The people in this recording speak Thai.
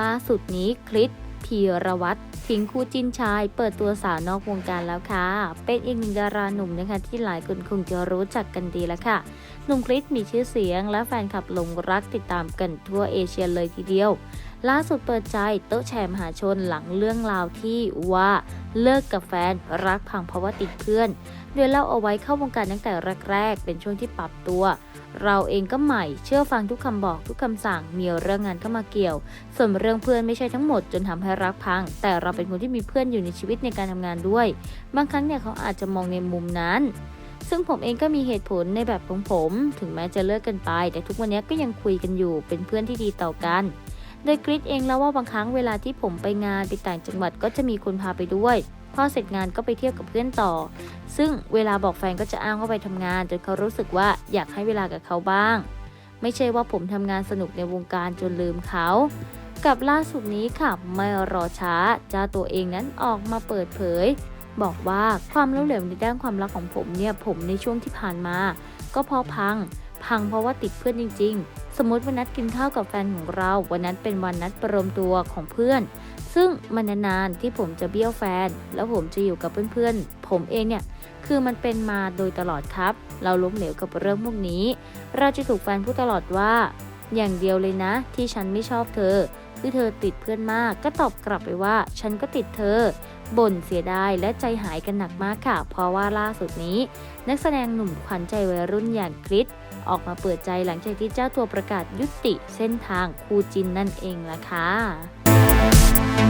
ล่าสุดนี้คลิปพีรวัตรทิ้งคู่จิ้นชาย เปิดตัวสาวนอกวงการแล้วค่ะ เป็นอีกหนึ่งดาราหนุ่มนะคะที่หลายคนคงจะรู้จักกันดีแล้วค่ะ หนุ่มคริสมีชื่อเสียงและแฟนคลับหลงรักติดตามกันทั่วเอเชียเลยทีเดียว ล่าสุดเปิดใจโต๊ะแชร์มหาชนหลังเรื่องราวที่ว่าเลิกกับแฟนรักพังเพราะว่าติดเพื่อน โดยเล่าเอาไว้เข้าวงการตั้งแต่แรกๆ เป็นช่วงที่ปรับตัว เราเองก็ใหม่เชื่อฟังทุกคำบอกทุกคำสั่งมีเรื่องงานเข้ามาเกี่ยว ส่วนเรื่องเพื่อนไม่ใช่ทั้งหมดจนทำให้รักพัง แต่เราเป็นคนที่มีเพื่อนอยู่ในชีวิตในการทำงานด้วย บางครั้งเนี่ยเขาอาจจะมองในมุมนั้นซึ่งผมเองก็มีเหตุผลในแบบของผม ถึงแม้จะเลิกกันไป แต่ทุกวันนี้ก็ยังคุยกันอยู่ เป็นเพื่อนที่ดีต่อกัน โดยกริดเองแล้วว่าบางครั้งเวลาที่ผมไปงานไปต่างจังหวัดก็จะมีคนพาไปด้วยพอเสร็จงานก็ไปเที่ยวกับเพื่อนต่อ ซึ่งเวลาบอกแฟนก็จะอ้างว่าไปทำงานจนเขารู้สึกว่าอยากให้เวลากับเขาบ้าง ไม่ใช่ว่าผมทำงานสนุกในวงการจนลืมเขา กับล่าสุดนี้ค่ะไม่รอช้าเจ้าตัวเองนั้นออกมาเปิดเผย บอกว่าความล้มเหลวในด้านความรักของผมเนี่ยผมในช่วงที่ผ่านมา ก็เพราะพัง พังเพราะว่าติดเพื่อนจริง ๆ สมมติวันนัดกินข้าวกับแฟนของเรา วันนั้นเป็นวันนัดประรมตัวของเพื่อน ซึ่งมันนานๆที่ผมจะเบี้ยวแฟน แล้วผมจะอยู่กับเพื่อนๆ ผมเองเนี่ยคือมันเป็นมาโดยตลอดครับ เราล้มเหลวกับเรื่องพวกนี้ เราจะถูกแฟนพูดตลอดว่า อย่างเดียวเลยนะ ที่ฉันไม่ชอบเธอ คือเธอติดเพื่อนมาก ก็ตอบกลับไปว่า ฉันก็ติดเธอ บ่นเสียดายและใจหายกันหนักมากค่ะ เพราะว่าล่าสุดนี้ นักแสดงหนุ่มขวัญใจวัยรุ่นอย่างคริสออกมาเปิดใจหลังจากที่เจ้าตัวประกาศยุติเส้นทางคู่จินนั่นเองล่ะค่ะ